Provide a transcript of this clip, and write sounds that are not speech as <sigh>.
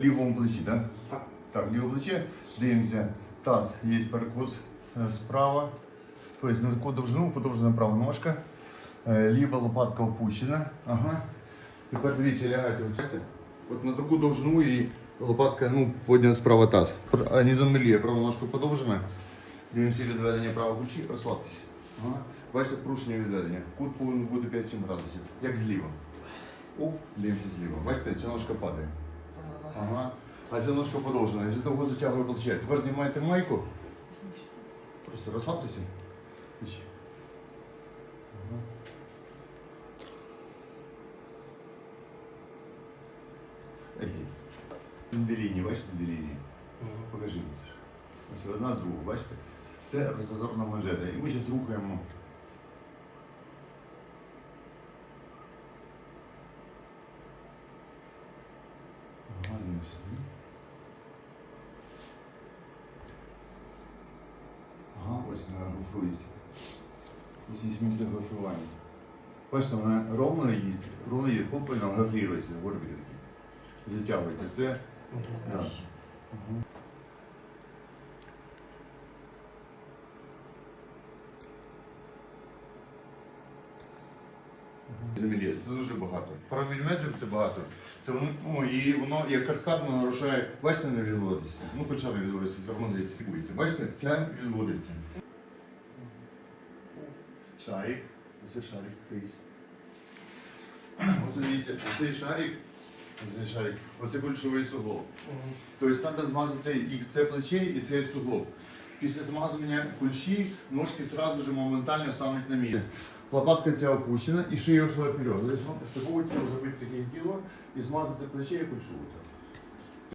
лівому плечі, так? Так. Так, ліве плече. Дивимося. Таз, є перекос е, справа. Тобто на таку довжину подовжена права ножка. Е, Ліва лопатка опущена. Ага. Тепер дивіться, лягайте. От, на таку довжину і лопатка ну, поднята справа таз. Не замиліє, права ножка подовжена. Дивимося відведення правого плечі, розслабтеся. Ага. Бачите, порушення відведення. Кут повинен бути 5-7 градусів, як зліва. Оп, дивимося зліва. Бачите, ця ножка падає. Ага. А ця ножка подовжена. З того затягує плече. Тепер знімаєте майку. Просто розслабтеся. Ага. Ей. Дві лінії, бачите, дві лінії? Покажи мені. це. Ось одна другу, бачите? Це роззорна манжета. І ми зараз рухаємо. Ага, дивимося. Ага, вона гофрується. Ось є місце гофрування. Бачите, вона ровно їде, ровно і вона гофрірується, горбі такі. Затягується. Це Да. Землі. Це дуже багато. Пару міліметрів це багато. Це ну, і воно як каскадно нарушає. Бачите, не відводиться. Ну, почали відводитися, гормони спікується. Бачите, це відводиться. Шарик. Оце шарик такий. <clears throat> Оце дивіться, оцей шарик. Оцей шарик. Оце кульшовий суглоб. Тобто треба змазати і це плече, і цей суглоб. Після змазування кульші ножки одразу ж моментально стануть на місце. Лопатка ця опущена і шия йшла вперед. Тобто з тіла зробити таке діло і змазати плече і кульшу.